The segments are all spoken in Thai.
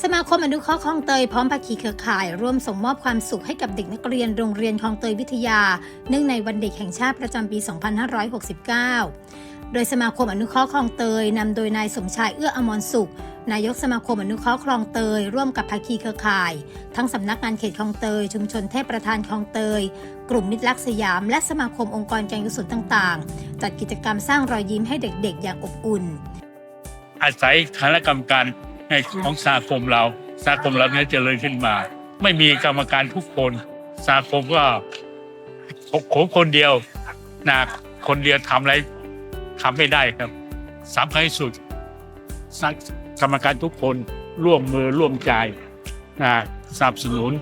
สมาคมอนุเคราะห์คลองเตยพร้อมภาคีเครือข่าย ร่วมส่งมอบความสุขให้กับเด็กนักเรียนโรงเรียนคลองเตยวิทยา เนื่องในวันเด็กแห่งชาติประจำปี 2569 โดยสมาคมอนุเคราะห์คลองเตยนำโดยนายสมชายเอื้ออมรสุข นายกสมาคมอนุเคราะห์คลองเตย ร่วมกับภาคีเครือข่าย ทั้งสำนักงานเขตคลองเตย ชุมชนเทพประธานคลองเตย กลุ่มมิตรรักสยาม และสมาคมองค์กรการกุศลต่างๆ จัดกิจกรรมสร้างรอยยิ้มให้เด็กๆ อย่างอบอุ่น อาศัยคณะกรรมการ ในของสาคมเราสาคมเราเนี่ยเจริญขึ้นมา ไม่มีกรรมการทุกคนสาคมก็ผมคนเดียวนะคนเดียวทำอะไรทำไม่ได้ครับสำคัญที่สุดสักกรรมการทุกคนร่วมมือร่วมใจนะสนับสนุน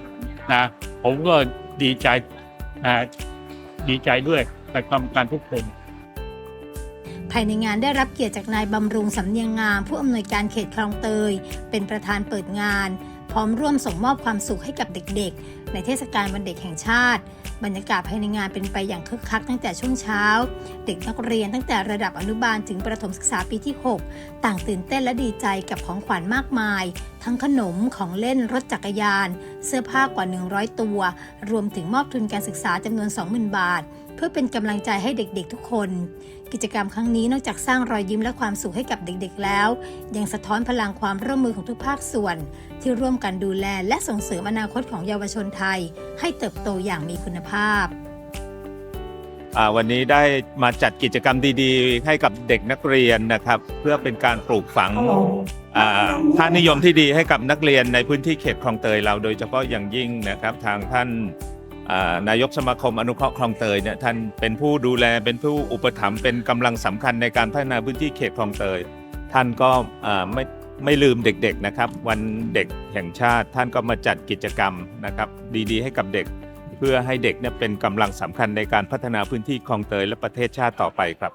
นะผมก็ดีใจนะดีใจด้วยกับกรรมการทุกคน ภายในงานได้รับเกียรติจากนายบำรุงสำเนียงงาม ผู้อำนวยการเขตคลองเตย เป็นประธานเปิดงาน พร้อมร่วมส่งมอบความสุขให้กับเด็กๆ ในเทศกาลวันเด็กแห่งชาติ บรรยากาศภายในงานเป็นไปอย่างคึกคักตั้งแต่ช่วงเช้า เด็กนักเรียนตั้งแต่ระดับอนุบาลถึงประถมศึกษาปีที่ 6 ต่างตื่นเต้นและดีใจกับของขวัญมากมาย ทั้งขนมของเล่นรถจักรยาน เสื้อผ้ากว่า 100 ตัว รวมถึงมอบทุนการศึกษาจำนวน 20,000 บาท พื่อเป็นกำลังใจให้เด็กๆทุกคน กิจกรรมครั้งนี้นอกจากสร้างรอยยิ้มและความสุขให้กับเด็กๆแล้ว ยังสะท้อนพลังความร่วมมือของทุกภาคส่วน ที่ร่วมกันดูแลและส่งเสริมอนาคตของเยาวชนไทย ให้เติบโตอย่างมีคุณภาพอ่าวันนี้ได้มาจัดกิจกรรมดีๆ ให้กับเด็กนักเรียนนะครับ เพื่อเป็นการปลูกฝังอ่าค่านิยมที่ดีให้กับนักเรียนในพื้นที่เขตคลองเตยเราโดยเฉพาะอย่างยิ่งนะครับ ทางท่านอ่า นายกสมาคมอนุเคราะห์คลองเตยเนี่ยท่านเป็นผู้ดูแลเป็นผู้อุปถัมภ์เป็นกำลังสำคัญในการพัฒนาพื้นที่เขตคลองเตย ท่านก็ไม่ไม่ลืมเด็กๆนะครับ วันเด็กแห่งชาติท่านก็มาจัดกิจกรรมนะครับ ดีๆ ให้กับเด็ก เพื่อให้เด็กเนี่ยเป็นกำลังสำคัญในการพัฒนาพื้นที่คลองเตยและประเทศชาติต่อไปครับ